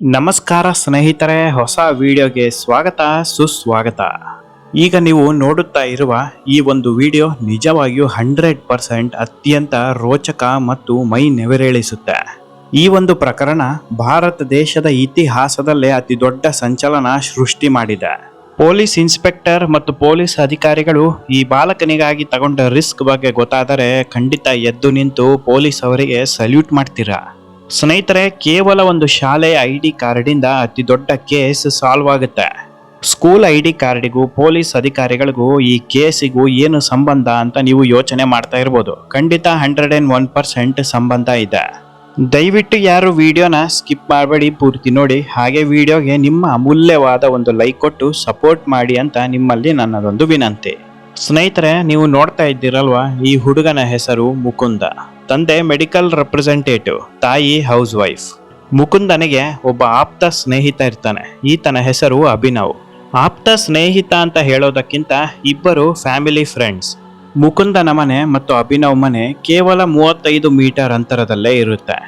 ನಮಸ್ಕಾರ ಸ್ನೇಹಿತರೆ, ಹೊಸ ವಿಡಿಯೋಗೆ ಸ್ವಾಗತ, ಸುಸ್ವಾಗತ. ಈಗ ನೀವು ನೋಡುತ್ತಾ ಇರುವ ಈ ಒಂದು ವಿಡಿಯೋ ನಿಜವಾಗಿಯೂ ಹಂಡ್ರೆಡ್ ಪರ್ಸೆಂಟ್ ಅತ್ಯಂತ ರೋಚಕ ಮತ್ತು ಮೈ ನೆವರೇಳಿಸುತ್ತೆ. ಈ ಒಂದು ಪ್ರಕರಣ ಭಾರತ ದೇಶದ ಇತಿಹಾಸದಲ್ಲೇ ಅತಿ ದೊಡ್ಡ ಸಂಚಲನ ಸೃಷ್ಟಿ ಮಾಡಿದೆ. ಪೊಲೀಸ್ ಇನ್ಸ್ಪೆಕ್ಟರ್ ಮತ್ತು ಪೊಲೀಸ್ ಅಧಿಕಾರಿಗಳು ಈ ಬಾಲಕನಿಗಾಗಿ ತಗೊಂಡ ರಿಸ್ಕ್ ಬಗ್ಗೆ ಗೊತ್ತಾದರೆ ಖಂಡಿತ ಎದ್ದು ನಿಂತು ಪೊಲೀಸ್ ಅವರಿಗೆ ಸಲ್ಯೂಟ್ ಮಾಡ್ತೀರಾ? ಸ್ನೇಹಿತರೆ, ಕೇವಲ ಒಂದು ಶಾಲೆಯ ಐ ಡಿ ಕಾರ್ಡಿಂದ ಅತಿ ದೊಡ್ಡ ಕೇಸ್ ಸಾಲ್ವ್ ಆಗುತ್ತೆ. ಸ್ಕೂಲ್ ಐ ಡಿ ಕಾರ್ಡಿಗೂ, ಪೊಲೀಸ್ ಅಧಿಕಾರಿಗಳಿಗೂ ಈ ಕೇಸಿಗೂ ಏನು ಸಂಬಂಧ ಅಂತ ನೀವು ಯೋಚನೆ ಮಾಡ್ತಾ ಇರ್ಬೋದು. ಖಂಡಿತ ಹಂಡ್ರೆಡ್ ಆ್ಯಂಡ್ ಒನ್ ಪರ್ಸೆಂಟ್ ಸಂಬಂಧ ಇದೆ. ದಯವಿಟ್ಟು ಯಾರು ವಿಡಿಯೋನ ಸ್ಕಿಪ್ ಮಾಡಬೇಡಿ, ಪೂರ್ತಿ ನೋಡಿ. ಹಾಗೆ ವಿಡಿಯೋಗೆ ನಿಮ್ಮ ಅಮೂಲ್ಯವಾದ ಒಂದು ಲೈಕ್ ಕೊಟ್ಟು ಸಪೋರ್ಟ್ ಮಾಡಿ ಅಂತ ನಿಮ್ಮಲ್ಲಿ ನನ್ನದೊಂದು ವಿನಂತಿ. ಸ್ನೇಹಿತರೆ, ನೀವು ನೋಡ್ತಾ ಇದ್ದೀರಲ್ವಾ ಈ ಹುಡುಗನ ಹೆಸರು ಮುಕುಂದ. ತಂದೆ ಮೆಡಿಕಲ್ ರೆಪ್ರೆಸೆಂಟೇಟಿವ್, ತಾಯಿ ಹೌಸ್ ವೈಫ್ ಮುಕುಂದನಿಗೆ ಒಬ್ಬ ಆಪ್ತ ಸ್ನೇಹಿತ ಇರ್ತಾನೆ. ಈತನ ಹೆಸರು ಅಭಿನವ್. ಆಪ್ತ ಸ್ನೇಹಿತ ಅಂತ ಹೇಳೋದಕ್ಕಿಂತ ಇಬ್ಬರು ಫ್ಯಾಮಿಲಿ ಫ್ರೆಂಡ್ಸ್. ಮುಕುಂದನ ಮನೆ ಮತ್ತು ಅಭಿನವ್ ಮನೆ ಕೇವಲ ಮೂವತ್ತೈದು ಮೀಟರ್ ಅಂತರದಲ್ಲೇ ಇರುತ್ತೆ.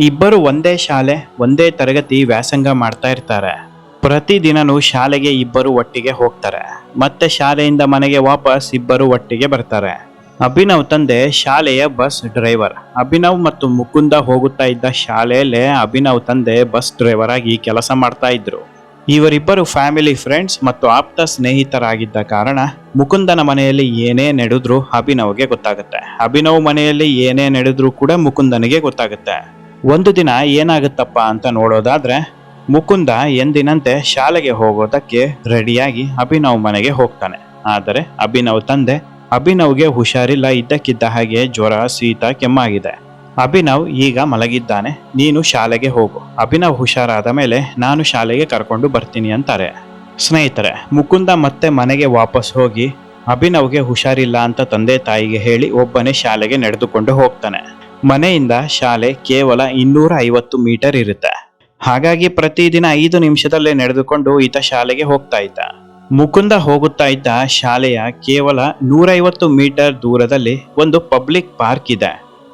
ಇಬ್ಬರು ಒಂದೇ ಶಾಲೆ, ಒಂದೇ ತರಗತಿ ವ್ಯಾಸಂಗ ಮಾಡ್ತಾ ಇರ್ತಾರೆ. ಪ್ರತಿದಿನನೂ ಶಾಲೆಗೆ ಇಬ್ಬರು ಒಟ್ಟಿಗೆ ಹೋಗ್ತಾರೆ. ಮತ್ತೆ ಶಾಲೆಯಿಂದ ಮನೆಗೆ ವಾಪಸ್ ಇಬ್ಬರು ಒಟ್ಟಿಗೆ ಬರ್ತಾರೆ. ಅಭಿನವ್ ತಂದೆ ಶಾಲೆಯ ಬಸ್ ಡ್ರೈವರ್. ಅಭಿನವ್ ಮತ್ತು ಮುಕುಂದ ಹೋಗುತ್ತಾ ಇದ್ದ ಶಾಲೆಯಲ್ಲೇ ಅಭಿನವ್ ತಂದೆ ಬಸ್ ಡ್ರೈವರ್ ಆಗಿ ಕೆಲಸ ಮಾಡ್ತಾ ಇದ್ರು. ಇವರಿಬ್ಬರು ಫ್ಯಾಮಿಲಿ ಫ್ರೆಂಡ್ಸ್ ಮತ್ತು ಆಪ್ತ ಸ್ನೇಹಿತರಾಗಿದ್ದ ಕಾರಣ ಮುಕುಂದನ ಮನೆಯಲ್ಲಿ ಏನೇ ನಡೆದ್ರು ಅಭಿನವ್ಗೆ ಗೊತ್ತಾಗುತ್ತೆ. ಅಭಿನವ್ ಮನೆಯಲ್ಲಿ ಏನೇ ನಡೆದ್ರು ಕೂಡ ಮುಕುಂದನಿಗೆ ಗೊತ್ತಾಗುತ್ತೆ. ಒಂದು ದಿನ ಏನಾಗುತ್ತಪ್ಪ ಅಂತ ನೋಡೋದಾದ್ರೆ ಮುಕುಂದ ಎಂದಿನಂತೆ ಶಾಲೆಗೆ ಹೋಗೋದಕ್ಕೆ ರೆಡಿಯಾಗಿ ಅಭಿನವ್ ಮನೆಗೆ ಹೋಗ್ತಾನೆ. ಆದರೆ ಅಭಿನವ್ ತಂದೆ ಅಭಿನವ್ಗೆ ಹುಷಾರಿಲ್ಲ, ಇದ್ದಕ್ಕಿದ್ದ ಹಾಗೆ ಜ್ವರ, ಶೀತ, ಕೆಮ್ಮಾಗಿದೆ. ಅಭಿನವ್ ಈಗ ಮಲಗಿದ್ದಾನೆ. ನೀನು ಶಾಲೆಗೆ ಹೋಗು. ಅಭಿನವ್ ಹುಷಾರಾದ ಮೇಲೆ ನಾನು ಶಾಲೆಗೆ ಕರ್ಕೊಂಡು ಬರ್ತೀನಿ ಅಂತಾರೆ. ಸ್ನೇಹಿತರೆ, ಮುಕುಂದ ಮತ್ತೆ ಮನೆಗೆ ವಾಪಸ್ ಹೋಗಿ ಅಭಿನವ್ಗೆ ಹುಷಾರಿಲ್ಲ ಅಂತ ತಂದೆ ತಾಯಿಗೆ ಹೇಳಿ ಒಬ್ಬನೇ ಶಾಲೆಗೆ ನಡೆದುಕೊಂಡು ಹೋಗ್ತಾನೆ. ಮನೆಯಿಂದ ಶಾಲೆ ಕೇವಲ ಇನ್ನೂರ ಐವತ್ತು ಮೀಟರ್ ಇರುತ್ತೆ. ಹಾಗಾಗಿ ಪ್ರತಿದಿನ ಐದು ನಿಮಿಷದಲ್ಲೇ ನಡೆದುಕೊಂಡು ಈತ ಶಾಲೆಗೆ ಹೋಗ್ತಾ ಇದ್ದ. ಮುಕುಂದ ಹೋಗುತ್ತಾ ಇದ್ದ ಶಾಲೆಯ ಕೇವಲ ನೂರೈವತ್ತು ಮೀಟರ್ ದೂರದಲ್ಲಿ ಒಂದು ಪಬ್ಲಿಕ್ ಪಾರ್ಕ್ ಇದೆ.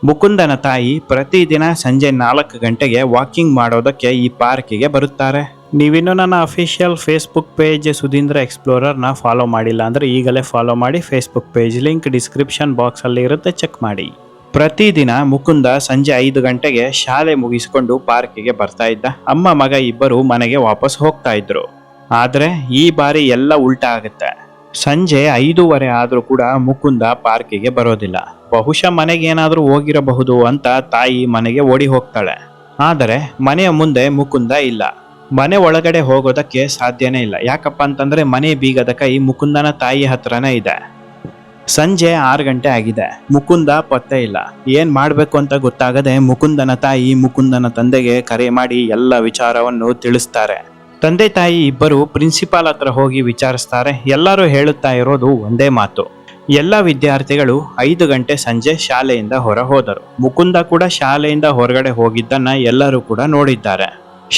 ಮುಕುಂದನ ತಾಯಿ ಪ್ರತಿದಿನ ಸಂಜೆ ನಾಲ್ಕು ಗಂಟೆಗೆ ವಾಕಿಂಗ್ ಮಾಡೋದಕ್ಕೆ ಈ ಪಾರ್ಕಿಗೆ ಬರುತ್ತಾರೆ. ನೀವಿನ್ನು ನನ್ನ ಅಫಿಷಿಯಲ್ ಫೇಸ್ಬುಕ್ ಪೇಜ್ ಸುಧೀಂದ್ರ ಎಕ್ಸ್ಪ್ಲೋರರ್ನ ಫಾಲೋ ಮಾಡಿಲ್ಲ ಅಂದರೆ ಈಗಲೇ ಫಾಲೋ ಮಾಡಿ ಫೇಸ್ಬುಕ್ ಪೇಜ್ ಲಿಂಕ್ ಡಿಸ್ಕ್ರಿಪ್ಷನ್ ಬಾಕ್ಸಲ್ಲಿ ಇರುತ್ತೆ ಚೆಕ್ ಮಾಡಿ. ಪ್ರತಿದಿನ ಮುಕುಂದ ಸಂಜೆ ಐದು ಗಂಟೆಗೆ ಶಾಲೆ ಮುಗಿಸಿಕೊಂಡು ಪಾರ್ಕಿಗೆ ಬರ್ತಾ ಇದ್ದ. ಅಮ್ಮ ಮಗ ಇಬ್ಬರು ಮನೆಗೆ ವಾಪಸ್ ಹೋಗ್ತಾ ಇದ್ರು. ಆದ್ರೆ ಈ ಬಾರಿ ಎಲ್ಲ ಉಲ್ಟಾ ಆಗುತ್ತೆ. ಸಂಜೆ ಐದೂವರೆ ಆದರೂ ಕೂಡ ಮುಕುಂದ ಪಾರ್ಕಿಗೆ ಬರೋದಿಲ್ಲ. ಬಹುಶಃ ಮನೆಗೆ ಏನಾದ್ರೂ ಹೋಗಿರಬಹುದು ಅಂತ ತಾಯಿ ಮನೆಗೆ ಓಡಿ ಹೋಗ್ತಾಳೆ. ಆದರೆ ಮನೆಯ ಮುಂದೆ ಮುಕುಂದ ಇಲ್ಲ. ಮನೆ ಒಳಗಡೆ ಹೋಗೋದಕ್ಕೆ ಸಾಧ್ಯನೇ ಇಲ್ಲ. ಯಾಕಪ್ಪ ಅಂತಂದ್ರೆ ಮನೆ ಬೀಗದ ಕೈ ಮುಕುಂದನ ತಾಯಿ ಹತ್ರನೇ ಇದೆ. ಸಂಜೆ ಆರು ಗಂಟೆ ಆಗಿದೆ. ಮುಕುಂದ ಪತ್ತೆ ಇಲ್ಲ. ಏನ್ ಮಾಡ್ಬೇಕು ಅಂತ ಗೊತ್ತಾಗದೆ ಮುಕುಂದನ ತಾಯಿ ಮುಕುಂದನ ತಂದೆಗೆ ಕರೆ ಮಾಡಿ ಎಲ್ಲ ವಿಚಾರವನ್ನು ತಿಳಿಸ್ತಾರೆ. ತಂದೆ ತಾಯಿ ಇಬ್ಬರು ಪ್ರಿನ್ಸಿಪಾಲ್ ಹತ್ರ ಹೋಗಿ ವಿಚಾರಿಸ್ತಾರೆ. ಎಲ್ಲರೂ ಹೇಳುತ್ತಾ ಇರೋದು ಒಂದೇ ಮಾತು. ಎಲ್ಲ ವಿದ್ಯಾರ್ಥಿಗಳು ಐದು ಗಂಟೆ ಸಂಜೆ ಶಾಲೆಯಿಂದ ಹೊರ ಹೋದರು. ಮುಕುಂದ ಕೂಡ ಶಾಲೆಯಿಂದ ಹೊರಗಡೆ ಹೋಗಿದ್ದನ್ನ ಎಲ್ಲರೂ ಕೂಡ ನೋಡಿದ್ದಾರೆ.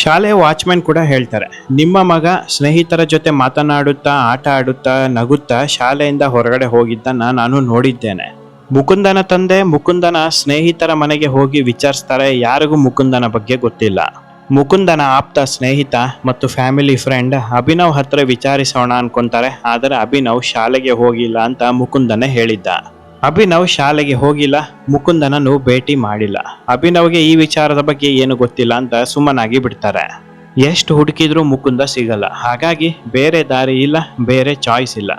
ಶಾಲೆ ವಾಚ್ಮ್ಯಾನ್ ಕೂಡ ಹೇಳ್ತಾರೆ, ನಿಮ್ಮ ಮಗ ಸ್ನೇಹಿತರ ಜೊತೆ ಮಾತನಾಡುತ್ತಾ, ಆಟ ಆಡುತ್ತಾ, ನಗುತ್ತಾ ಶಾಲೆಯಿಂದ ಹೊರಗಡೆ ಹೋಗಿದ್ದನ್ನ ನಾನು ನೋಡಿದ್ದೇನೆ. ಮುಕುಂದನ ತಂದೆ ಮುಕುಂದನ ಸ್ನೇಹಿತರ ಮನೆಗೆ ಹೋಗಿ ವಿಚಾರಿಸ್ತಾರೆ, ಯಾರಿಗೂ ಮುಕುಂದನ ಬಗ್ಗೆ ಗೊತ್ತಿಲ್ಲ. ಮುಕುಂದನ ಆಪ್ತ ಸ್ನೇಹಿತ ಮತ್ತು ಫ್ಯಾಮಿಲಿ ಫ್ರೆಂಡ್ ಅಭಿನವ್ ಹತ್ರ ವಿಚಾರಿಸೋಣ ಅನ್ಕೊಂತಾರೆ, ಆದರೆ ಅಭಿನವ್ ಶಾಲೆಗೆ ಹೋಗಿಲ್ಲ ಅಂತ ಮುಕುಂದನ ಹೇಳಿದ್ದ. ಅಭಿನವ್ ಶಾಲೆಗೆ ಹೋಗಿಲ್ಲ, ಮುಕುಂದನನ್ನು ಭೇಟಿ ಮಾಡಿಲ್ಲ. ಅಭಿನವ್ಗೆ ಈ ವಿಚಾರದ ಬಗ್ಗೆ ಏನು ಗೊತ್ತಿಲ್ಲ ಅಂತ ಸುಮ್ಮನಾಗಿ ಬಿಡ್ತಾರೆ. ಎಷ್ಟು ಹುಡುಕಿದ್ರೂ ಮುಕುಂದ ಸಿಗಲ್ಲ. ಹಾಗಾಗಿ ಬೇರೆ ದಾರಿ ಇಲ್ಲ, ಬೇರೆ ಚಾಯ್ಸ್ ಇಲ್ಲ.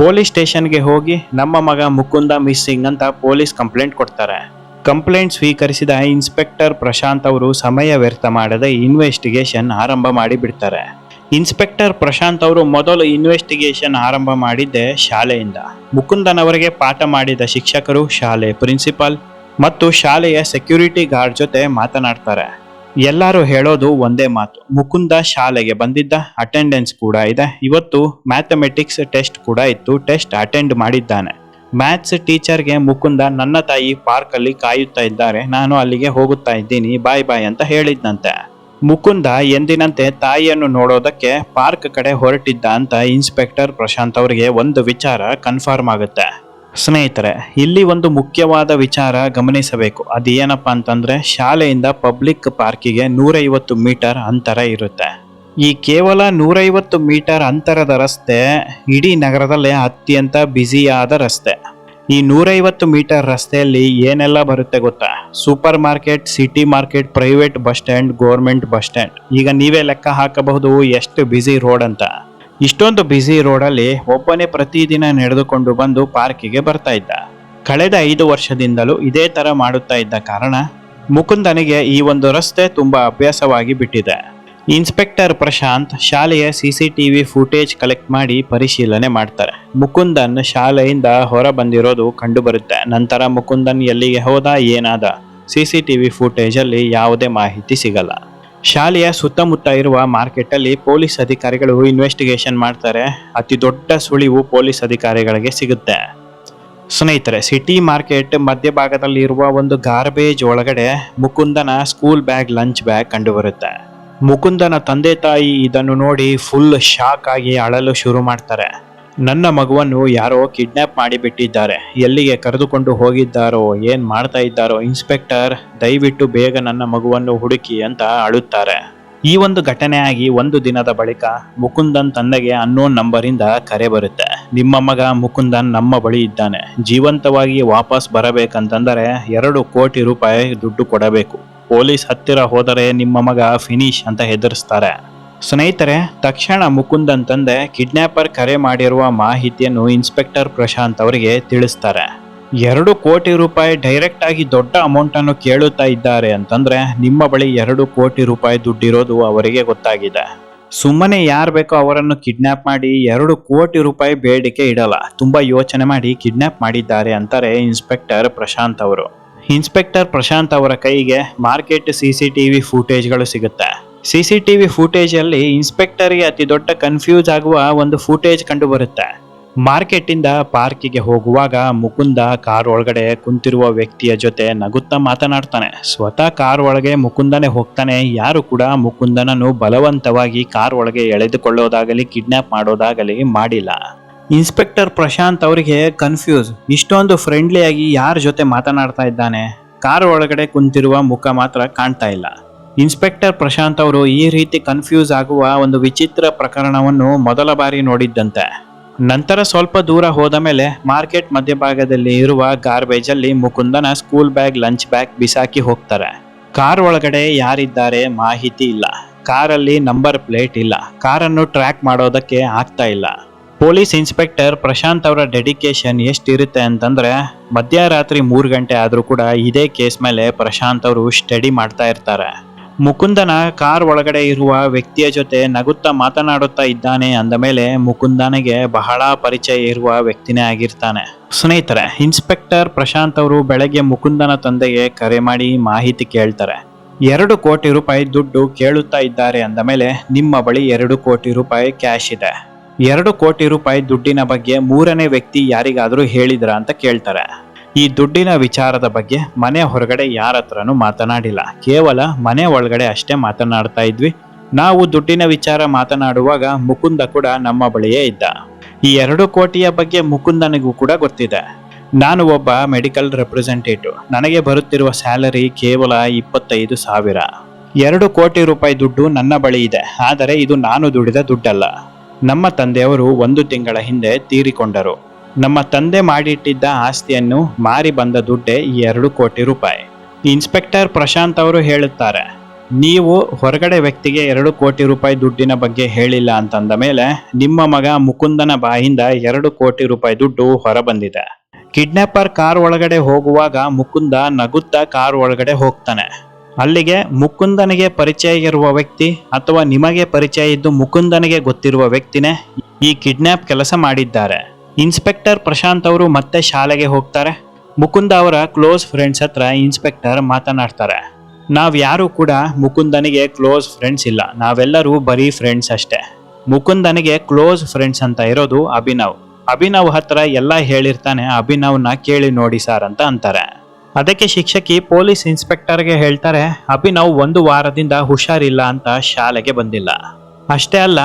ಪೊಲೀಸ್ ಸ್ಟೇಷನ್ಗೆ ಹೋಗಿ ನಮ್ಮ ಮಗ ಮುಕುಂದ ಮಿಸ್ಸಿಂಗ್ ಅಂತ ಪೊಲೀಸ್ ಕಂಪ್ಲೇಂಟ್ ಕೊಡ್ತಾರೆ. ಕಂಪ್ಲೇಂಟ್ ಸ್ವೀಕರಿಸಿದ ಇನ್ಸ್ಪೆಕ್ಟರ್ ಪ್ರಶಾಂತ್ ಅವರು ಸಮಯ ವ್ಯರ್ಥ ಮಾಡದೆ ಇನ್ವೆಸ್ಟಿಗೇಷನ್ ಆರಂಭ ಮಾಡಿ ಬಿಡ್ತಾರೆ ಇನ್ಸ್ಪೆಕ್ಟರ್ ಪ್ರಶಾಂತ್ ಅವರು ಮೊದಲು ಇನ್ವೆಸ್ಟಿಗೇಷನ್ ಆರಂಭ ಮಾಡಿದ್ದೆ ಶಾಲೆಯಿಂದ. ಮುಕುಂದನವರಿಗೆ ಪಾಠ ಮಾಡಿದ ಶಿಕ್ಷಕರು ಶಾಲೆ ಪ್ರಿನ್ಸಿಪಾಲ್ ಮತ್ತು ಶಾಲೆಯ ಸೆಕ್ಯೂರಿಟಿ ಗಾರ್ಡ್ ಜೊತೆ ಮಾತನಾಡ್ತಾರೆ. ಎಲ್ಲರೂ ಹೇಳೋದು ಒಂದೇ ಮಾತು. ಮುಕುಂದ ಶಾಲೆಗೆ ಬಂದಿದ್ದ ಅಟೆಂಡೆನ್ಸ್ ಕೂಡ ಇದೆ. ಇವತ್ತು ಮ್ಯಾಥಮೆಟಿಕ್ಸ್ ಟೆಸ್ಟ್ ಕೂಡ ಇತ್ತು. ಟೆಸ್ಟ್ ಅಟೆಂಡ್ ಮಾಡಿದ್ದಾನೆ. ಮ್ಯಾಥ್ಸ್ ಟೀಚರ್ಗೆ ಮುಕುಂದ ನನ್ನ ತಾಯಿ ಪಾರ್ಕಲ್ಲಿ ಕಾಯುತ್ತಾ ಇದ್ದಾರೆ. ನಾನು ಅಲ್ಲಿಗೆ ಹೋಗುತ್ತಾ ಇದ್ದೀನಿ. ಬಾಯ್ ಬಾಯ್ ಅಂತ ಹೇಳಿದ್ನಂತೆ. ಮುಕುಂದ ಎಂದಿನಂತೆ ತಾಯಿಯನ್ನು ನೋಡೋದಕ್ಕೆ ಪಾರ್ಕ್ ಕಡೆ ಹೊರಟಿದ್ದ ಅಂತ ಇನ್ಸ್ಪೆಕ್ಟರ್ ಪ್ರಶಾಂತ್ ಅವರಿಗೆ ಒಂದು ವಿಚಾರ ಕನ್ಫರ್ಮ್ ಆಗುತ್ತೆ. ಸ್ನೇಹಿತರೆ, ಇಲ್ಲಿ ಒಂದು ಮುಖ್ಯವಾದ ವಿಚಾರ ಗಮನಿಸಬೇಕು. ಅದೇನಪ್ಪ ಅಂತಂದ್ರೆ, ಶಾಲೆಯಿಂದ ಪಬ್ಲಿಕ್ ಪಾರ್ಕಿಗೆ ನೂರೈವತ್ತು ಮೀಟರ್ ಅಂತರ ಇರುತ್ತೆ. ಈ ಕೇವಲ ನೂರೈವತ್ತು ಮೀಟರ್ ಅಂತರದ ರಸ್ತೆ ಇಡೀ ನಗರದಲ್ಲೇ ಅತ್ಯಂತ ಬ್ಯುಸಿಯಾದ ರಸ್ತೆ. ಈ ನೂರೈವತ್ತು ಮೀಟರ್ ರಸ್ತೆಯಲ್ಲಿ ಏನೆಲ್ಲ ಬರುತ್ತೆ ಗೊತ್ತಾ? Super market, city market, private bus stand, government bus stand. ಈಗ ನೀವೇ ಲೆಕ್ಕ ಹಾಕಬಹುದು ಎಷ್ಟು ಬ್ಯುಸಿ ರೋಡ್ ಅಂತ. ಇಷ್ಟೊಂದು ಬ್ಯುಸಿ ರೋಡಲ್ಲಿ ಒಬ್ಬನೇ ಪ್ರತಿದಿನ ನಡೆದುಕೊಂಡು ಬಂದು ಪಾರ್ಕಿಗೆ ಬರ್ತಾ ಇದ್ದ. ಕಳೆದ ಐದು ವರ್ಷದಿಂದಲೂ ಇದೇ ತರ ಮಾಡುತ್ತಾ ಇದ್ದ ಕಾರಣ ಮುಕುಂದನಿಗೆ ಈ ಒಂದು ರಸ್ತೆ ತುಂಬಾ ಅಭ್ಯಾಸವಾಗಿ ಬಿಟ್ಟಿದೆ. ಇನ್ಸ್ಪೆಕ್ಟರ್ ಪ್ರಶಾಂತ್ ಶಾಲೆಯ ಸಿಸಿಟಿವಿ ಫುಟೇಜ್ ಕಲೆಕ್ಟ್ ಮಾಡಿ ಪರಿಶೀಲನೆ ಮಾಡ್ತಾರೆ. ಮುಕುಂದನ್ ಶಾಲೆಯಿಂದ ಹೊರ ಬಂದಿರೋದು ಕಂಡುಬರುತ್ತೆ. ನಂತರ ಮುಕುಂದನ್ ಎಲ್ಲಿಗೆ ಹೋದ, ಏನಾದ? ಸಿಸಿಟಿವಿ ಫುಟೇಜ್ ಅಲ್ಲಿ ಯಾವುದೇ ಮಾಹಿತಿ ಸಿಗಲ್ಲ. ಶಾಲೆಯ ಸುತ್ತಮುತ್ತ ಇರುವ ಮಾರ್ಕೆಟ್ ಅಲ್ಲಿ ಪೊಲೀಸ್ ಅಧಿಕಾರಿಗಳು ಇನ್ವೆಸ್ಟಿಗೇಷನ್ ಮಾಡ್ತಾರೆ. ಅತಿ ದೊಡ್ಡ ಸುಳಿವು ಪೊಲೀಸ್ ಅಧಿಕಾರಿಗಳಿಗೆ ಸಿಗುತ್ತೆ. ಸ್ನೇಹಿತರೆ, ಸಿಟಿ ಮಾರ್ಕೆಟ್ ಮಧ್ಯಭಾಗದಲ್ಲಿ ಇರುವ ಒಂದು ಗಾರ್ಬೇಜ್ ಒಳಗಡೆ ಮುಕುಂದನ ಸ್ಕೂಲ್ ಬ್ಯಾಗ್, ಲಂಚ್ ಬ್ಯಾಗ್ ಕಂಡುಬರುತ್ತೆ. ಮುಕುಂದನ ತಂದೆ ತಾಯಿ ಇದನ್ನು ನೋಡಿ ಫುಲ್ ಶಾಕ್ ಆಗಿ ಅಳಲು ಶುರು ಮಾಡ್ತಾರೆ. ನನ್ನ ಮಗುವನ್ನು ಯಾರೋ ಕಿಡ್ನಾಪ್ ಮಾಡಿಬಿಟ್ಟಿದ್ದಾರೆ ಎಲ್ಲಿಗೆ ಕರೆದುಕೊಂಡು ಹೋಗಿದ್ದಾರೋ, ಏನು ಮಾಡ್ತಾ ಇದ್ದಾರೋ ಇನ್ಸ್ಪೆಕ್ಟರ್ ದಯವಿಟ್ಟು ಬೇಗ ನನ್ನ ಮಗುವನ್ನು ಹುಡುಕಿ ಅಂತ ಅಳುತ್ತಾರೆ. ಈ ಒಂದು ಘಟನೆ ಆಗಿ ಒಂದು ದಿನದ ಬಳಿಕ ಮುಕುಂದನ್ ತಂದೆಗೆ ಅನ್ನೋನ್ ನಂಬರಿಂದ ಕರೆ ಬರುತ್ತೆ. ನಿಮ್ಮ ಮಗ ಮುಕುಂದನ್ ನಮ್ಮ ಬಳಿ ಇದ್ದಾನೆ. ಜೀವಂತವಾಗಿ ವಾಪಸ್ ಬರಬೇಕಂತಂದರೆ ಎರಡು ಕೋಟಿ ರೂಪಾಯಿ ದುಡ್ಡು ಕೊಡಬೇಕು. ಪೊಲೀಸ್ ಹತ್ತಿರ ಹೋದರೆ ನಿಮ್ಮ ಮಗ ಫಿನಿಶ್ ಅಂತ ಹೆದರಿಸ್ತಾರೆ. ಸ್ನೇಹಿತರೆ, ತಕ್ಷಣ ಮುಕುಂದನ್ ತಂದೆ ಕಿಡ್ನಾಪರ್ ಕರೆ ಮಾಡಿರುವ ಮಾಹಿತಿಯನ್ನು ಇನ್ಸ್ಪೆಕ್ಟರ್ ಪ್ರಶಾಂತ್ ಅವರಿಗೆ ತಿಳಿಸ್ತಾರೆ. ಎರಡು ಕೋಟಿ ರೂಪಾಯಿ ಡೈರೆಕ್ಟ್ ಆಗಿ ದೊಡ್ಡ ಅಮೌಂಟ್ ಅನ್ನು ಕೇಳುತ್ತಾ ಇದ್ದಾರೆ ಅಂತಂದ್ರೆ ನಿಮ್ಮ ಬಳಿ ಎರಡು ಕೋಟಿ ರೂಪಾಯಿ ದುಡ್ಡಿರೋದು ಅವರಿಗೆ ಗೊತ್ತಾಗಿದೆ. ಸುಮ್ಮನೆ ಯಾರು ಬೇಕೋ ಅವರನ್ನು ಕಿಡ್ನಾಪ್ ಮಾಡಿ ಎರಡು ಕೋಟಿ ರೂಪಾಯಿ ಬೇಡಿಕೆ ಇಡಲ್ಲ. ತುಂಬಾ ಯೋಚನೆ ಮಾಡಿ ಕಿಡ್ನಾಪ್ ಮಾಡಿದ್ದಾರೆ ಅಂತಾರೆ ಇನ್ಸ್ಪೆಕ್ಟರ್ ಪ್ರಶಾಂತ್ ಅವರು. ಇನ್ಸ್ಪೆಕ್ಟರ್ ಪ್ರಶಾಂತ್ ಅವರ ಕೈಗೆ ಮಾರ್ಕೆಟ್ ಸಿಸಿಟಿವಿ ಫೂಟೇಜ್ಗಳು ಸಿಗುತ್ತೆ. ಸಿಸಿಟಿವಿ ಫುಟೇಜ್ ಅಲ್ಲಿ ಇನ್ಸ್ಪೆಕ್ಟರ್ಗೆ ಅತಿ ದೊಡ್ಡ ಕನ್ಫ್ಯೂಸ್ ಆಗುವ ಒಂದು ಫೂಟೇಜ್ ಕಂಡು ಬರುತ್ತೆ ಮಾರ್ಕೆಟ್ ಇಂದ ಪಾರ್ಕಿಗೆ ಹೋಗುವಾಗ ಮುಕುಂದ ಕಾರ್ ಒಳಗಡೆ ಕುಂತಿರುವ ವ್ಯಕ್ತಿಯ ಜೊತೆ ನಗುತ್ತಾ ಮಾತನಾಡ್ತಾನೆ. ಸ್ವತಃ ಕಾರ್ ಒಳಗೆ ಮುಕುಂದನೇ ಹೋಗ್ತಾನೆ. ಯಾರು ಕೂಡ ಮುಕುಂದನನ್ನು ಬಲವಂತವಾಗಿ ಕಾರ್ ಒಳಗೆ ಎಳೆದುಕೊಳ್ಳೋದಾಗಲಿ, ಕಿಡ್ನಾಪ್ ಮಾಡೋದಾಗಲಿ ಮಾಡಿಲ್ಲ. ಇನ್ಸ್ಪೆಕ್ಟರ್ ಪ್ರಶಾಂತ್ ಅವರಿಗೆ ಕನ್ಫ್ಯೂಸ್ ಇಷ್ಟೊಂದು ಫ್ರೆಂಡ್ಲಿಯಾಗಿ ಯಾರ ಜೊತೆ ಮಾತನಾಡ್ತಾ ಇದ್ದಾನೆ? ಕಾರ್ ಒಳಗಡೆ ಕುಂತಿರುವ ಮುಖ ಮಾತ್ರ ಕಾಣ್ತಾ ಇಲ್ಲ. ಇನ್ಸ್ಪೆಕ್ಟರ್ ಪ್ರಶಾಂತ್ ಅವರು ಈ ರೀತಿ ಕನ್ಫ್ಯೂಸ್ ಆಗುವ ಒಂದು ವಿಚಿತ್ರ ಪ್ರಕರಣವನ್ನು ಮೊದಲ ಬಾರಿ ನೋಡಿದ್ದಂತೆ. ನಂತರ ಸ್ವಲ್ಪ ದೂರ ಹೋದ ಮೇಲೆ ಮಾರ್ಕೆಟ್ ಮಧ್ಯಭಾಗದಲ್ಲಿ ಇರುವ ಗಾರ್ಬೇಜ್ ಅಲ್ಲಿ ಮುಕುಂದನ ಸ್ಕೂಲ್ ಬ್ಯಾಗ್ ಲಂಚ್ ಬ್ಯಾಗ್ ಬಿಸಾಕಿ ಹೋಗ್ತಾರೆ. ಕಾರ್ ಒಳಗಡೆ ಯಾರಿದ್ದಾರೆ ಮಾಹಿತಿ ಇಲ್ಲ. ಕಾರಲ್ಲಿ ನಂಬರ್ ಪ್ಲೇಟ್ ಇಲ್ಲ. ಕಾರನ್ನು ಟ್ರ್ಯಾಕ್ ಮಾಡೋದಕ್ಕೆ ಆಗ್ತಾ ಇಲ್ಲ. ಪೊಲೀಸ್ ಇನ್ಸ್ಪೆಕ್ಟರ್ ಪ್ರಶಾಂತ್ ಅವರ ಡೆಡಿಕೇಶನ್ ಎಷ್ಟಿರುತ್ತೆ ಅಂತಂದ್ರೆ, ಮಧ್ಯರಾತ್ರಿ ಮೂರು ಗಂಟೆ ಆದರೂ ಕೂಡ ಇದೇ ಕೇಸ್ ಮೇಲೆ ಪ್ರಶಾಂತ್ ಅವರು ಸ್ಟಡಿ ಮಾಡ್ತಾ ಇರ್ತಾರೆ. ಮುಕುಂದನ ಕಾರ್ ಒಳಗಡೆ ಇರುವ ವ್ಯಕ್ತಿಯ ಜೊತೆ ನಗುತ್ತಾ ಮಾತನಾಡುತ್ತಾ ಇದ್ದಾನೆ ಅಂದ ಮೇಲೆ ಮುಕುಂದನಿಗೆ ಬಹಳ ಪರಿಚಯ ಇರುವ ವ್ಯಕ್ತಿನೇ ಆಗಿರ್ತಾನೆ. ಸ್ನೇಹಿತರೆ, ಇನ್ಸ್ಪೆಕ್ಟರ್ ಪ್ರಶಾಂತ್ ಅವರು ಬೆಳಗ್ಗೆ ಮುಕುಂದನ ತಂದೆಗೆ ಕರೆ ಮಾಡಿ ಮಾಹಿತಿ ಕೇಳ್ತಾರೆ. ಎರಡು ಕೋಟಿ ರೂಪಾಯಿ ದುಡ್ಡು ಕೇಳುತ್ತಾ ಇದ್ದಾರೆ ಅಂದ ಮೇಲೆ ನಿಮ್ಮ ಬಳಿ ಎರಡು ಕೋಟಿ ರೂಪಾಯಿ ಕ್ಯಾಶ್ ಇದೆ. ಎರಡು ಕೋಟಿ ರೂಪಾಯಿ ದುಡ್ಡಿನ ಬಗ್ಗೆ ಮೂರನೇ ವ್ಯಕ್ತಿ ಯಾರಿಗಾದರೂ ಹೇಳಿದ್ರ ಅಂತ ಕೇಳ್ತಾರೆ. ಈ ದುಡ್ಡಿನ ವಿಚಾರದ ಬಗ್ಗೆ ಮನೆ ಹೊರಗಡೆ ಯಾರ ಹತ್ರನೂ ಮಾತನಾಡಿಲ್ಲ. ಕೇವಲ ಮನೆ ಒಳಗಡೆ ಅಷ್ಟೇ ಮಾತನಾಡ್ತಾ ಇದ್ವಿ. ನಾವು ದುಡ್ಡಿನ ವಿಚಾರ ಮಾತನಾಡುವಾಗ ಮುಕುಂದ ಕೂಡ ನಮ್ಮ ಬಳಿಯೇ ಇದ್ದ. ಈ ಎರಡು ಕೋಟಿಯ ಬಗ್ಗೆ ಮುಕುಂದನಿಗೂ ಕೂಡ ಗೊತ್ತಿದೆ. ನಾನು ಒಬ್ಬ ಮೆಡಿಕಲ್ ರೆಪ್ರೆಸೆಂಟೇಟಿವ್. ನನಗೆ ಬರುತ್ತಿರುವ ಸ್ಯಾಲರಿ ಕೇವಲ ಇಪ್ಪತ್ತೈದು ಸಾವಿರ. ಎರಡು ಕೋಟಿ ರೂಪಾಯಿ ದುಡ್ಡು ನನ್ನ ಬಳಿ ಇದೆ. ಆದರೆ ಇದು ನಾನು ದುಡಿದ ದುಡ್ಡಲ್ಲ. ನಮ್ಮ ತಂದೆಯವರು ಒಂದು ತಿಂಗಳ ಹಿಂದೆ ತೀರಿಕೊಂಡರು. ನಮ್ಮ ತಂದೆ ಮಾಡಿಟ್ಟಿದ್ದ ಆಸ್ತಿಯನ್ನು ಮಾರಿ ಬಂದ ದುಡ್ಡೇ ಎರಡು ಕೋಟಿ ರೂಪಾಯಿ. ಇನ್ಸ್ಪೆಕ್ಟರ್ ಪ್ರಶಾಂತ್ ಅವರು ಹೇಳುತ್ತಾರೆ, ನೀವು ಹೊರಗಡೆ ವ್ಯಕ್ತಿಗೆ ಎರಡು ಕೋಟಿ ರೂಪಾಯಿ ದುಡ್ಡಿನ ಬಗ್ಗೆ ಹೇಳಿಲ್ಲ ಅಂತಂದ ಮೇಲೆ ನಿಮ್ಮ ಮಗ ಮುಕುಂದನ ಬಾಯಿಂದ ಎರಡು ಕೋಟಿ ರೂಪಾಯಿ ದುಡ್ಡು ಹೊರಬಂದಿದೆ. ಕಿಡ್ನಾಪರ್ ಕಾರ್ ಒಳಗಡೆ ಹೋಗುವಾಗ ಮುಕುಂದ ನಗುತ್ತಾ ಕಾರ್ ಒಳಗಡೆ ಹೋಗ್ತಾನೆ. ಅಲ್ಲಿಗೆ ಮುಕುಂದನಿಗೆ ಪರಿಚಯ ಇರುವ ವ್ಯಕ್ತಿ ಅಥವಾ ನಿಮಗೆ ಪರಿಚಯ ಇದ್ದು ಮುಕುಂದನಿಗೆ ಗೊತ್ತಿರುವ ವ್ಯಕ್ತಿನೇ ಈ ಕಿಡ್ನಾಪ್ ಕೆಲಸ ಮಾಡಿದ್ದಾರೆ. ಇನ್ಸ್ಪೆಕ್ಟರ್ ಪ್ರಶಾಂತ್ ಅವರು ಮತ್ತೆ ಶಾಲೆಗೆ ಹೋಗ್ತಾರೆ. ಮುಕುಂದ ಅವರ ಕ್ಲೋಸ್ ಫ್ರೆಂಡ್ಸ್ ಹತ್ರ ಇನ್ಸ್ಪೆಕ್ಟರ್ ಮಾತನಾಡ್ತಾರೆ. ನಾವು ಯಾರು ಕೂಡ ಮುಕುಂದನಿಗೆ ಕ್ಲೋಸ್ ಫ್ರೆಂಡ್ಸ್ ಇಲ್ಲ. ನಾವೆಲ್ಲರೂ ಬರೀ ಫ್ರೆಂಡ್ಸ್ ಅಷ್ಟೇ. ಮುಕುಂದನಿಗೆ ಕ್ಲೋಸ್ ಫ್ರೆಂಡ್ಸ್ ಅಂತ ಇರೋದು ಅಭಿನವ್. ಅಭಿನವ್ ಹತ್ರ ಎಲ್ಲ ಹೇಳಿರ್ತಾನೆ, ಅಭಿನವ್ನ ಕೇಳಿ ನೋಡಿ ಸರ್ ಅಂತ ಅಂತಾರೆ. ಅದಕ್ಕೆ ಶಿಕ್ಷಕಿ ಪೊಲೀಸ್ ಇನ್ಸ್ಪೆಕ್ಟರ್ಗೆ ಹೇಳ್ತಾರೆ, ಅಭಿನವ್ ಒಂದು ವಾರದಿಂದ ಹುಷಾರಿಲ್ಲ ಅಂತ ಶಾಲೆಗೆ ಬಂದಿಲ್ಲ. ಅಷ್ಟೇ ಅಲ್ಲ,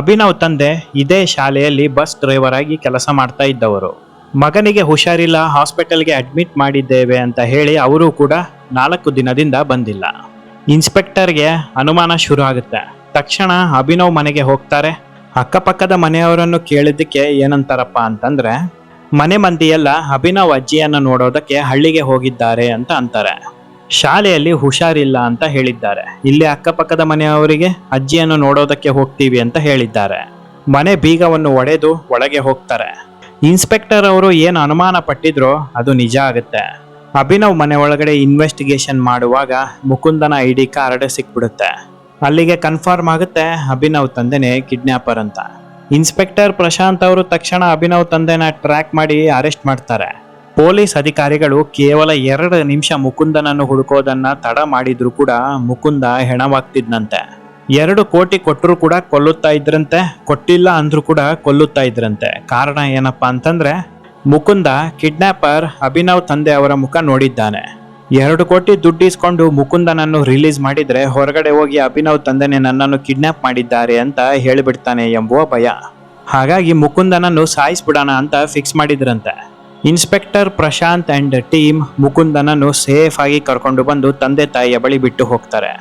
ಅಭಿನವ್ ತಂದೆ ಇದೇ ಶಾಲೆಯಲ್ಲಿ ಬಸ್ ಡ್ರೈವರ್ ಆಗಿ ಕೆಲಸ ಮಾಡ್ತಾ ಇದ್ದವರು. ಮಗನಿಗೆ ಹುಷಾರಿಲ್ಲ, ಹಾಸ್ಪಿಟಲ್ಗೆ ಅಡ್ಮಿಟ್ ಮಾಡಿದ್ದೇವೆ ಅಂತ ಹೇಳಿ ಅವರು ಕೂಡ ನಾಲ್ಕು ದಿನದಿಂದ ಬಂದಿಲ್ಲ. ಇನ್ಸ್ಪೆಕ್ಟರ್ಗೆ ಅನುಮಾನ ಶುರು ಆಗುತ್ತೆ. ತಕ್ಷಣ ಅಭಿನವ್ ಮನೆಗೆ ಹೋಗ್ತಾರೆ. ಅಕ್ಕಪಕ್ಕದ ಮನೆಯವರನ್ನು ಕೇಳಿದ್ದಕ್ಕೆ ಏನಂತಾರಪ್ಪ ಅಂತಂದ್ರೆ ಮನೆ ಮಂದಿಯೆಲ್ಲ ಅಭಿನವ್ ಅಜ್ಜಿಯನ್ನು ನೋಡೋದಕ್ಕೆ ಹಳ್ಳಿಗೆ ಹೋಗಿದ್ದಾರೆ ಅಂತ ಅಂತಾರೆ. ಶಾಲೆಯಲ್ಲಿ ಹುಷಾರಿಲ್ಲ ಅಂತ ಹೇಳಿದ್ದಾರೆ. ಇಲ್ಲಿ ಅಕ್ಕಪಕ್ಕದ ಮನೆಯವರಿಗೆ ಅಜ್ಜಿಯನ್ನು ನೋಡೋದಕ್ಕೆ ಹೋಗ್ತೀವಿ ಅಂತ ಹೇಳಿದ್ದಾರೆ. ಮನೆ ಬೀಗವನ್ನು ಒಡೆದು ಒಳಗೆ ಹೋಗ್ತಾರೆ. ಇನ್ಸ್ಪೆಕ್ಟರ್ ಅವರು ಏನು ಅನುಮಾನ ಪಟ್ಟಿದ್ರೋ ಅದು ನಿಜ ಆಗುತ್ತೆ. ಅಭಿನವ್ ಮನೆ ಒಳಗಡೆ ಇನ್ವೆಸ್ಟಿಗೇಷನ್ ಮಾಡುವಾಗ ಮುಕುಂದನ ಐ ಡಿ ಕಾರ್ಡ್ ಸಿಕ್ಬಿಡುತ್ತೆ. ಅಲ್ಲಿಗೆ ಕನ್ಫರ್ಮ್ ಆಗುತ್ತೆ ಅಭಿನವ್ ತಂದೆನೇ ಕಿಡ್ನ್ಯಾಪರ್ ಅಂತ. ಇನ್ಸ್ಪೆಕ್ಟರ್ ಪ್ರಶಾಂತ್ ಅವರು ತಕ್ಷಣ ಅಭಿನವ್ ತಂದೆನ ಟ್ರ್ಯಾಕ್ ಮಾಡಿ ಅರೆಸ್ಟ್ ಮಾಡ್ತಾರೆ. ಪೊಲೀಸ್ ಅಧಿಕಾರಿಗಳು ಕೇವಲ ಎರಡು ನಿಮಿಷ ಮುಕುಂದನನ್ನು ಹುಡುಕೋದನ್ನ ತಡ ಮಾಡಿದ್ರು ಕೂಡ ಮುಕುಂದ ಹೆಣವಾಗ್ತಿದ್ನಂತೆ. ಎರಡು ಕೋಟಿ ಕೊಟ್ಟರು ಕೂಡ ಕೊಲ್ಲುತ್ತಾ ಇದ್ರಂತೆ, ಕೊಟ್ಟಿಲ್ಲ ಅಂದ್ರೂ ಕೂಡ ಕೊಲ್ಲುತ್ತಾ ಇದ್ರಂತೆ. ಕಾರಣ ಏನಪ್ಪಾ ಅಂತಂದ್ರೆ ಮುಕುಂದ ಕಿಡ್ನಾಪರ್ ಅಭಿನವ್ ತಂದೆ ಅವರ ಮುಖ ನೋಡಿದ್ದಾನೆ. ಎರಡು ಕೋಟಿ ದುಡ್ಡು ಇಸ್ಕೊಂಡು ಮುಕುಂದನನ್ನು ರಿಲೀಸ್ ಮಾಡಿದ್ರೆ ಹೊರಗಡೆ ಹೋಗಿ ಅಭಿನವ್ ತಂದೆನೇ ನನ್ನನ್ನು ಕಿಡ್ನಾಪ್ ಮಾಡಿದ್ದಾರೆ ಅಂತ ಹೇಳಿಬಿಡ್ತಾನೆ ಎಂಬುವ ಭಯ. ಹಾಗಾಗಿ ಮುಕುಂದನನ್ನು ಸಾಯಿಸ್ಬಿಡೋಣ ಅಂತ ಫಿಕ್ಸ್ ಮಾಡಿದ್ರಂತೆ. ಇನ್ಸ್ಪೆಕ್ಟರ್ ಪ್ರಶಾಂತ್ ಅಂಡ್ ಟೀಮ್ ಮುಕುಂದನನ್ನು ಸೇಫ್ ಆಗಿ ಕರ್ಕೊಂಡು ಬಂದು ತಂದೆ ತಾಯಿಯ ಬಳಿ ಬಿಟ್ಟು ಹೋಗ್ತಾರೆ.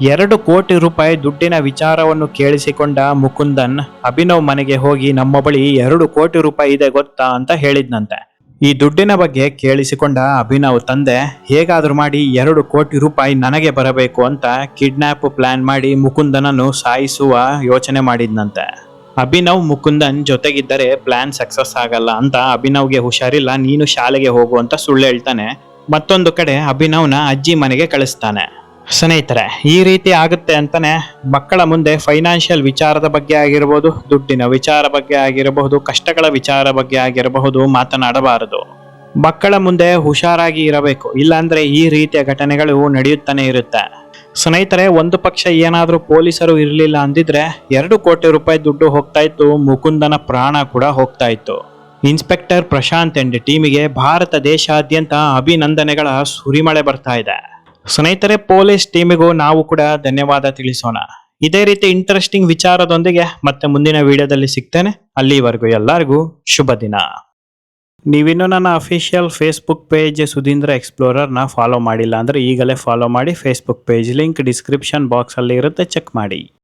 ಎರಡು ಕೋಟಿ ರೂಪಾಯಿ ದುಡ್ಡಿನ ವಿಚಾರವನ್ನು ಕೇಳಿಸಿಕೊಂಡ ಮುಕುಂದನ್ ಅಭಿನವ್ ಮನೆಗೆ ಹೋಗಿ ನಮ್ಮ ಬಳಿ ಎರಡು ಕೋಟಿ ರೂಪಾಯಿ ಇದೆ ಗೊತ್ತಾ ಅಂತ ಹೇಳಿದ್ನಂತೆ. ಈ ದುಡ್ಡಿನ ಬಗ್ಗೆ ಕೇಳಿಸಿಕೊಂಡ ಅಭಿನವ್ ತಂದೆ, ಹೇಗಾದರೂ ಮಾಡಿ ಎರಡು ಕೋಟಿ ರೂಪಾಯಿ ನನಗೆ ಬರಬೇಕು ಅಂತ ಕಿಡ್ನಾಪ್ ಪ್ಲಾನ್ ಮಾಡಿ ಮುಕುಂದನನ್ನು ಸಾಯಿಸುವ ಯೋಚನೆ ಮಾಡಿದ್ನಂತೆ. ಅಭಿನವ್ ಮುಕುಂದನ್ ಜೊತೆಗಿದ್ದರೆ ಪ್ಲಾನ್ ಸಕ್ಸಸ್ ಆಗಲ್ಲ ಅಂತ ಅಭಿನವ್ಗೆ ಹುಷಾರಿಲ್ಲ, ನೀನು ಶಾಲೆಗೆ ಹೋಗು ಅಂತ ಸುಳ್ಳು ಹೇಳ್ತಾನೆ. ಮತ್ತೊಂದು ಕಡೆ ಅಭಿನವ್ನ ಅಜ್ಜಿ ಮನೆಗೆ ಕಳಿಸ್ತಾನೆ. ಸ್ನೇಹಿತರೆ, ಈ ರೀತಿ ಆಗುತ್ತೆ ಅಂತಲೇ ಮಕ್ಕಳ ಮುಂದೆ ಫೈನಾನ್ಷಿಯಲ್ ವಿಚಾರದ ಬಗ್ಗೆ ಆಗಿರಬಹುದು ದುಡ್ಡಿನ ವಿಚಾರ ಬಗ್ಗೆ ಆಗಿರಬಹುದು ಕಷ್ಟಗಳ ವಿಚಾರ ಬಗ್ಗೆ ಆಗಿರಬಹುದು ಮಾತನಾಡಬಾರದು. ಮಕ್ಕಳ ಮುಂದೆ ಹುಷಾರಾಗಿ ಇರಬೇಕು, ಇಲ್ಲಾಂದರೆ ಈ ರೀತಿಯ ಘಟನೆಗಳು ನಡೆಯುತ್ತಾನೆ ಇರುತ್ತೆ. ಸ್ನೇಹಿತರೆ, ಒಂದು ಪಕ್ಷ ಏನಾದರೂ ಪೊಲೀಸರು ಇರಲಿಲ್ಲ ಅಂದಿದ್ರೆ ಎರಡು ಕೋಟಿ ರೂಪಾಯಿ ದುಡ್ಡು ಹೋಗ್ತಾ ಇತ್ತು, ಮುಕುಂದನ ಪ್ರಾಣ ಕೂಡ ಹೋಗ್ತಾ ಇತ್ತು. ಇನ್ಸ್ಪೆಕ್ಟರ್ ಪ್ರಶಾಂತ್ ಎಂಡ್ ಟೀಮಿಗೆ ಭಾರತ ದೇಶಾದ್ಯಂತ ಅಭಿನಂದನೆಗಳ ಸುರಿಮಳೆ ಬರ್ತಾ ಇದೆ. ಸ್ನೇಹಿತರೆ, ಪೊಲೀಸ್ ಟೀಮಿಗೂ ನಾವು ಕೂಡ ಧನ್ಯವಾದ ತಿಳಿಸೋಣ. ಇದೇ ರೀತಿ ಇಂಟ್ರೆಸ್ಟಿಂಗ್ ವಿಚಾರದೊಂದಿಗೆ ಮತ್ತೆ ಮುಂದಿನ ವಿಡಿಯೋದಲ್ಲಿ ಸಿಗ್ತೇನೆ. ಅಲ್ಲಿವರೆಗೂ ಎಲ್ಲರಿಗೂ ಶುಭ ದಿನ. ನೀವಿನ್ನೂ ನನ್ನ ಅಫಿಷಿಯಲ್ ಫೇಸ್ಬುಕ್ ಪೇಜ್ ಸುಧೀಂದ್ರ ಎಕ್ಸ್ಪ್ಲೋರರ್ನ ಫಾಲೋ ಮಾಡಿಲ್ಲ ಅಂದರೆ ಈಗಲೇ ಫಾಲೋ ಮಾಡಿ ಫೇಸ್ಬುಕ್ ಪೇಜ್ ಲಿಂಕ್ ಡಿಸ್ಕ್ರಿಪ್ಷನ್ ಬಾಕ್ಸಲ್ಲಿ ಇರುತ್ತೆ ಚೆಕ್ ಮಾಡಿ.